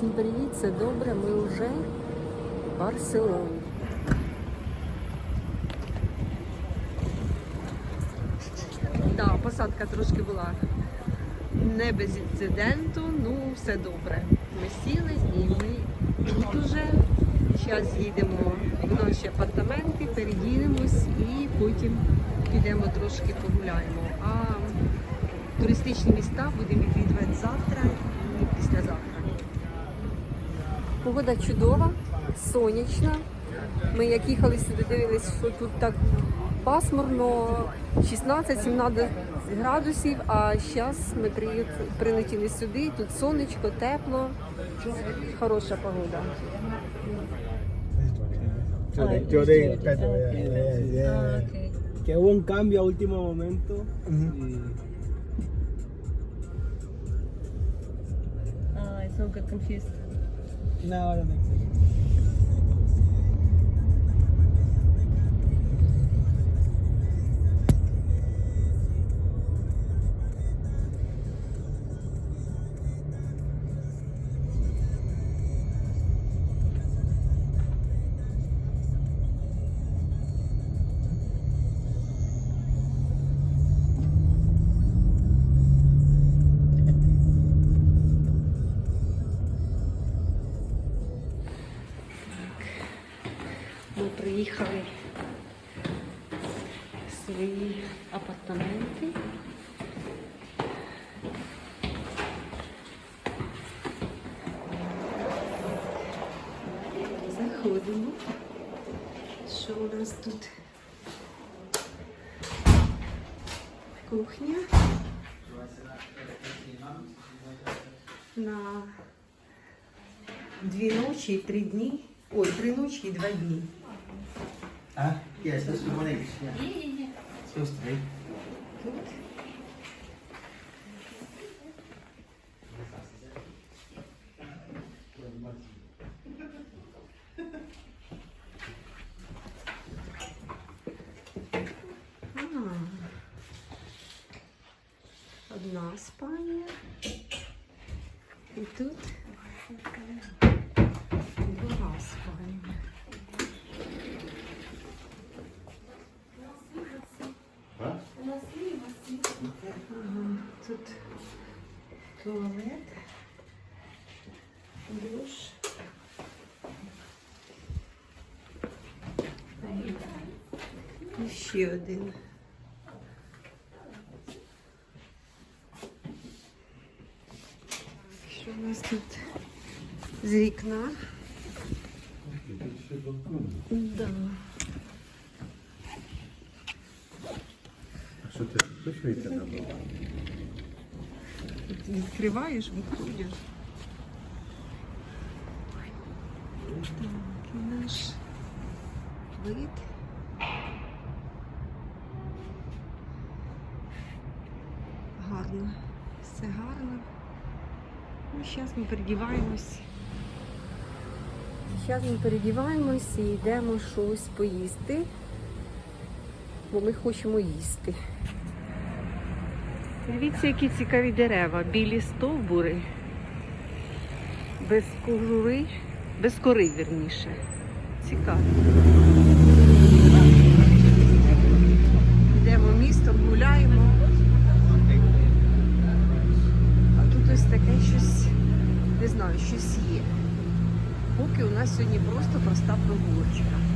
Всім привіт, це добре. Ми вже в Барселоні. Да, посадка трошки була не без інциденту, ну все добре. Ми сіли і ми тут уже. Зараз їдемо в наші апартаменти, передінемось і потім підемо трошки погуляємо. А туристичні міста будемо відвідувати завтра і післязавтра. Погода чудова, сонячна. Ми як їхали сюди, дивились, що тут так пасмурно, 16-17 градусів, а зараз ми прилетіли сюди, тут сонечко, тепло, хороша погода. Que hubo un cambio a último momento. I so confused. No, I don't think so. Ми приїхали в свої апартаменти. Заходимо. Що у нас тут? Кухня. На дві ночі і три дні. Ой, три ночі і два дні. Ah, yeah, that's the one inch, yeah. Supposed to be. Тут. А. Одна спальня. І тут туалет, душ. І ще один. Що у нас тут з вікна? Да. А що ти вишуєте там? Тут Відкриваєш, виходиш. Так, і наш вид. Гарно, все гарно. Ну, зараз ми передіваємось. Зараз ми передіваємось і йдемо щось поїсти, бо ми хочемо їсти. Дивіться, які цікаві дерева, білі стовбури, без кожури, без кори, вірніше. Цікаво. Йдемо містом, гуляємо. А тут ось таке щось, не знаю, щось є. Поки у нас сьогодні просто проста прогулочка.